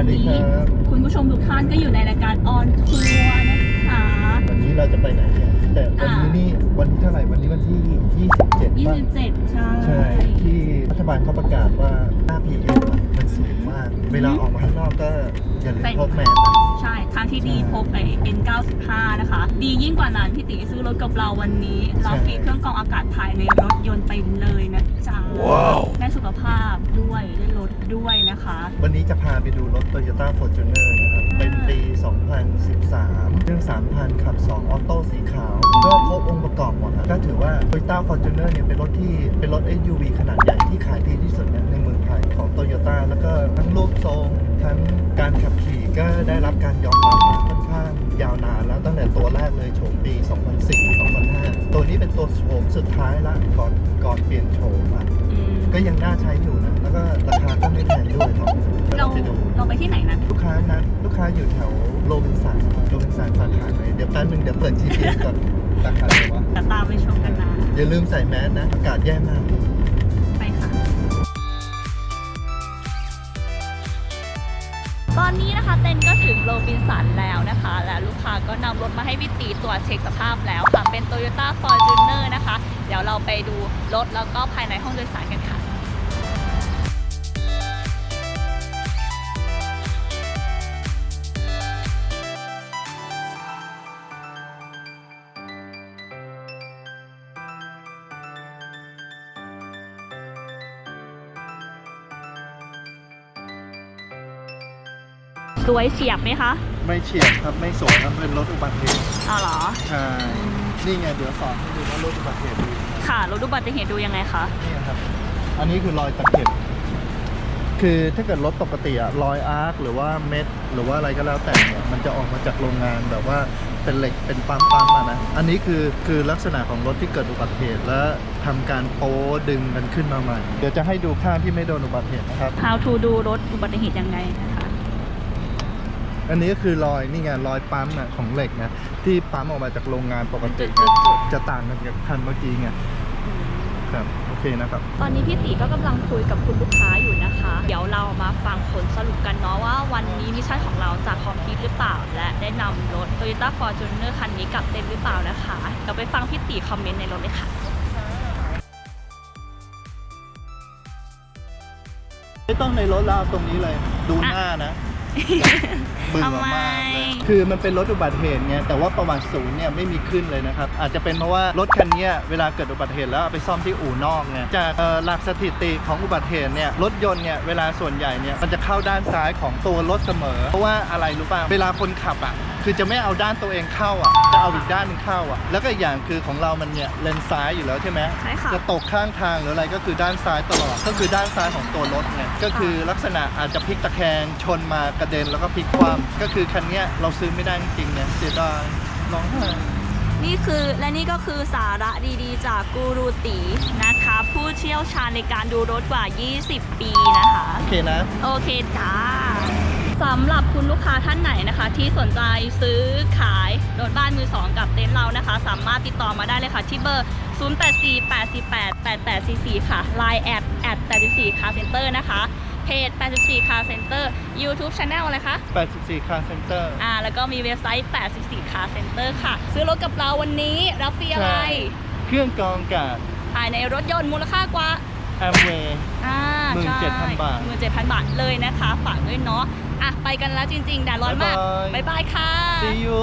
วัสดีครับคุณผู้ชมทุกท่านก็อยู่ในรายการออนทัวร์นะคะวันนี้เราจะไปไหนเนี่ยแต่วันนี้อ่านี่นี่วันที่เท่าไหร่วันนี้วันที่ 27ป่ะ27 ใช่ใช่ที่รัฐบาลเขาประกาศว่าค่า PM อะมันสูงมาก เวลาออกมาข้างนอกก็อย่าลืมพกแมสนะใช่ทางที่ดีพกไอ N95 นะคะ ดียิ่งกว่านั้นพี่ตีซื้อรถกับเราวันนี้ เราฟรีเครื่องกรองอากาศภายในรถยนต์ไปเลยนะจ๊ะได้สุขภาพด้วยได้รถ ด้วยนะคะ วันนี้จะพาไปดูรถ Toyota Fortuner นะครับ เป็นปี 2013 เครื่อง 3,000 ขับ 2 ออโต้สีขาว ก็ครบองค์ประกอบหมดอะก็ถือว่า Toyota Fortuner เนี่ยเป็นรถที่เป็นรถ SUV ขนาดใหญ่ที่ขายดีที่สุดเนี่ยในเมืองไทยของ Toyota แล้วก็ทั้งรูปทรงทั้งการขับขี่ก็ได้รับการยอมรับมาค่อนข้างยาวนานแล้วตั้งแต่ตัวแรกเลยโฉมปี 2004 2005 ตัวนี้เป็นตัวโฉมสุดท้ายละก่อนก่อนเปลี่ยนโฉมอะอืมก็ยังน่าใช้อยู่นะแล้ว ก็ราคาก็ไม่แพงด้วยครับเราไปดูเราไปที่ไหนนะลูกค้านั้นลูกค้าอยู่แถวโรบินสันโรบินสันสาขาไหนเดี๋ยวแป๊บนึงเดี๋ยวเปิด GPS ก่อนสาขาไหนวะแต่ตามไปชมกันนะอย่าลืมใส่แมสนะอากาศแย่มาก ไปค่ะ ตอนนี้นะคะเต้นก็ถึงโรบินสันแล้วนะคะ และลูกค้าก็นำรถมาให้พี่ตีตรวจเช็คสภาพแล้วค่ะเป็น Toyota Fortuner นะคะ เดี๋ยวเราไปดูรถแล้วก็ภายในห้องโดยสารกันค่ะ วยเฉียบไหมคะ ไม่เฉียบครับไม่สวยครับเป็นรถอุบัติเหตุอ๋อเหรอ ใช่นี่ไงเดี๋ยวสอนให้ดูว่ารถอุบัติเหตุดูค่ะรถอุบัติเหตุดูยังไงคะ นี่ครับ อันนี้คือรอยตะเข็บคือถ้าเกิดรถปกติอะรอยอาร์คหรือว่าเม็ด หรือว่าอะไรก็แล้วแต่เนี่ยมันจะออกมาจากโรงงานแบบว่าเป็นเหล็กเป็นปั๊มปั๊มอะนะ อันนี้คือคือลักษณะของรถที่เกิดอุบัติเหตุและทำการโป้ดึงกันขึ้นมาใหม่ เดี๋ยวจะให้ดูข้างที่ไม่โดนอุบัติเหตุนะครับ How to ดูรถอุบัติเหตุยังไงนะคะ อันนี้ก็คือรอยนี่ไงรอยปั๊มอะของเหล็กนะที่ปั๊มออกมาจากโรงงานปกติจุดๆๆจะต่างกันกับคันเมื่อกี้ไงครับโอเคนะครับตอนนี้พี่ตีก็กำลังคุยกับคุณลูกค้าอยู่นะคะ เดี๋ยวเรามาฟังผลสรุปกันเนาะว่าวันนี้มิชชั่นของเราจะคอมพลีทหรือเปล่า และได้นำรถ Toyota Fortuner คันนี้กลับเต็มหรือเปล่านะคะเราไปฟังพี่ตีคอมเมนต์ในรถเลยค่ะไม่ต้องในรถแล้วเอาตรงนี้เลย ดูหน้านะ เบื่อทำไมมากเลยคือมันเป็นรถอุบัติเหตุไงแต่ว่าประวัติศูนย์เนี่ยไม่มีขึ้นเลยนะครับ อาจจะเป็นเพราะว่ารถคันเนี้ยเวลาเกิดอุบัติเหตุแล้วเอาไปซ่อมที่อู่นอกไงจากเอ่อหลักสถิติของอุบัติเหตุเนี่ยรถยนต์เนี่ยเวลาส่วนใหญ่เนี่ยมันจะเข้าด้านซ้ายของตัวรถเสมอ เพราะว่าอะไรรู้ป่ะเวลาคนขับอะคือจะไม่เอาด้านตัวเองเข้าอะจะเอาอีกด้านหนึงเข้าอะ แล้วก็อีกอย่างคือของเรามันเนี่ยเลนซ้ายอยู่แล้วใช่ไหมใช่ค่ะจะตกข้างทางหรืออะไรก็คือด้านซ้ายตลอดก็คือด้านซ้ายของตัวรถไงก็คือลักษณะอาจจะพลิกตะแคงชนมากระเด็นแล้วก็พลิกคว่ำก็คือคันเนี้ยเราซื้อไม่ได้จริงๆเนี่ยเสียดายร้องไห้นี่คือและนี่ก็คือสาระดีๆ จากกูรูตีนะคะ ผู้เชี่ยวชาญในการดูรถกว่า 20 ปีนะคะ โอเคนะ โอเคจ้าสำหรับคุณลูกค้าท่านไหนนะคะ ที่สนใจซื้อขายรถบ้านมือสองกับเต็นท์เรานะคะ สามารถติดต่อมาได้เลยค่ะ ที่เบอร์ 0848488844 ค่ะ Line แอดแอด84 Car Center นะคะ เพจ 84 Car Center YouTube Channel อะไรคะ 84 Car Center อ่า แล้วก็มีเว็บไซต์ 84 Car Center ค่ะ ซื้อรถกับเราวันนี้รับฟรีอะไรใช่เครื่องกรองอากาศภายในรถยนต์มูลค่ากว่าแอมเวย์อ่า17,000บาทหมื่นเจ็ดพันบาทเลยนะคะ ฝากด้วยเนาะ อะ ไปกันแล้วจริงๆแดดร้อนมาก บ๊ายบายบ๊ายบายค่ะ see you